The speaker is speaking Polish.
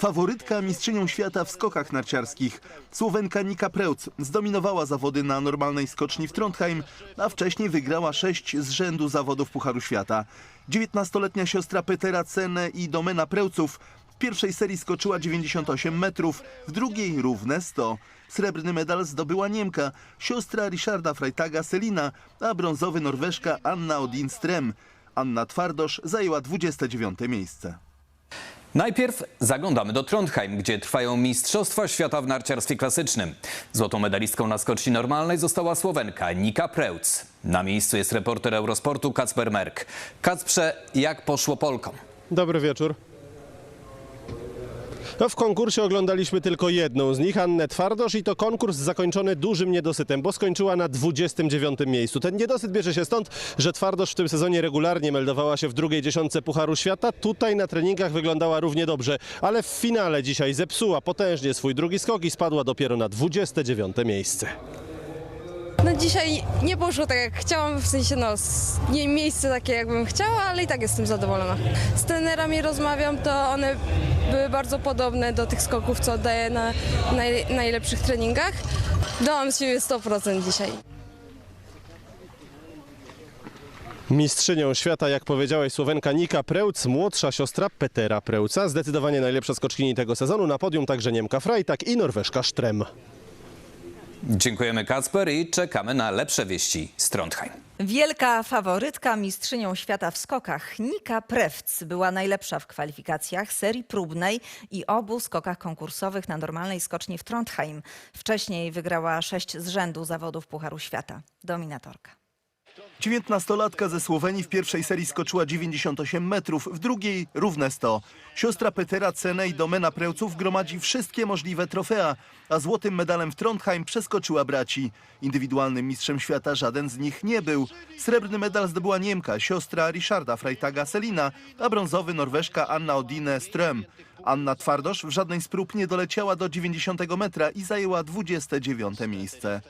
Faworytka mistrzynią świata w skokach narciarskich. Słowenka Nika Preutz zdominowała zawody na normalnej skoczni w Trondheim, a wcześniej wygrała sześć z rzędu zawodów Pucharu Świata. 19-letnia siostra Petera Cene i Domena Preuców w pierwszej serii skoczyła 98 metrów, w drugiej równe 100. Srebrny medal zdobyła Niemka, siostra Richarda Freitaga Selina, a brązowy Norweżka Anna Odin Strem. Anna Twardosz zajęła 29 miejsce. Najpierw zaglądamy do Trondheim, gdzie trwają Mistrzostwa Świata w narciarstwie klasycznym. Złotą medalistką na skoczni normalnej została Słowenka Nika Preutz. Na miejscu jest reporter Eurosportu Kacper Merk. Kacprze, jak poszło Polkom? Dobry wieczór. No, w konkursie oglądaliśmy tylko jedną z nich, Annę Twardosz i to konkurs zakończony dużym niedosytem, bo skończyła na 29 miejscu. Ten niedosyt bierze się stąd, że Twardosz w tym sezonie regularnie meldowała się w drugiej dziesiątce Pucharu Świata. Tutaj na treningach wyglądała równie dobrze, ale w finale dzisiaj zepsuła potężnie swój drugi skok i spadła dopiero na 29 miejsce. No dzisiaj nie poszło tak jak chciałam, w sensie no nie miejsce takie jakbym chciała, ale i tak jestem zadowolona. Z trenerami rozmawiam, to one były bardzo podobne do tych skoków, co daję na naj, najlepszych treningach. Dałam z siebie 100% dzisiaj. Mistrzynią świata, jak powiedziałeś, Słowenka Nika Preutz, młodsza siostra Petera Preuca. Zdecydowanie najlepsza skoczkini tego sezonu. Na podium także Niemka Freitag i Norweszka Strem. Dziękujemy Kacper i czekamy na lepsze wieści z Trondheim. Wielka faworytka mistrzynią świata w skokach Nika Prewc była najlepsza w kwalifikacjach serii próbnej i obu skokach konkursowych na normalnej skoczni w Trondheim. Wcześniej wygrała sześć z rzędu zawodów Pucharu Świata. Dominatorka. 19-latka ze Słowenii w pierwszej serii skoczyła 98 metrów, w drugiej równe 100. Siostra Petera Cene i Domena Preuców gromadzi wszystkie możliwe trofea, a złotym medalem w Trondheim przeskoczyła braci. Indywidualnym mistrzem świata żaden z nich nie był. Srebrny medal zdobyła Niemka, siostra Richarda Freitaga Selina, a brązowy Norweżka Anna Odine Ström. Anna Twardosz w żadnej z prób nie doleciała do 90 metra i zajęła 29 miejsce.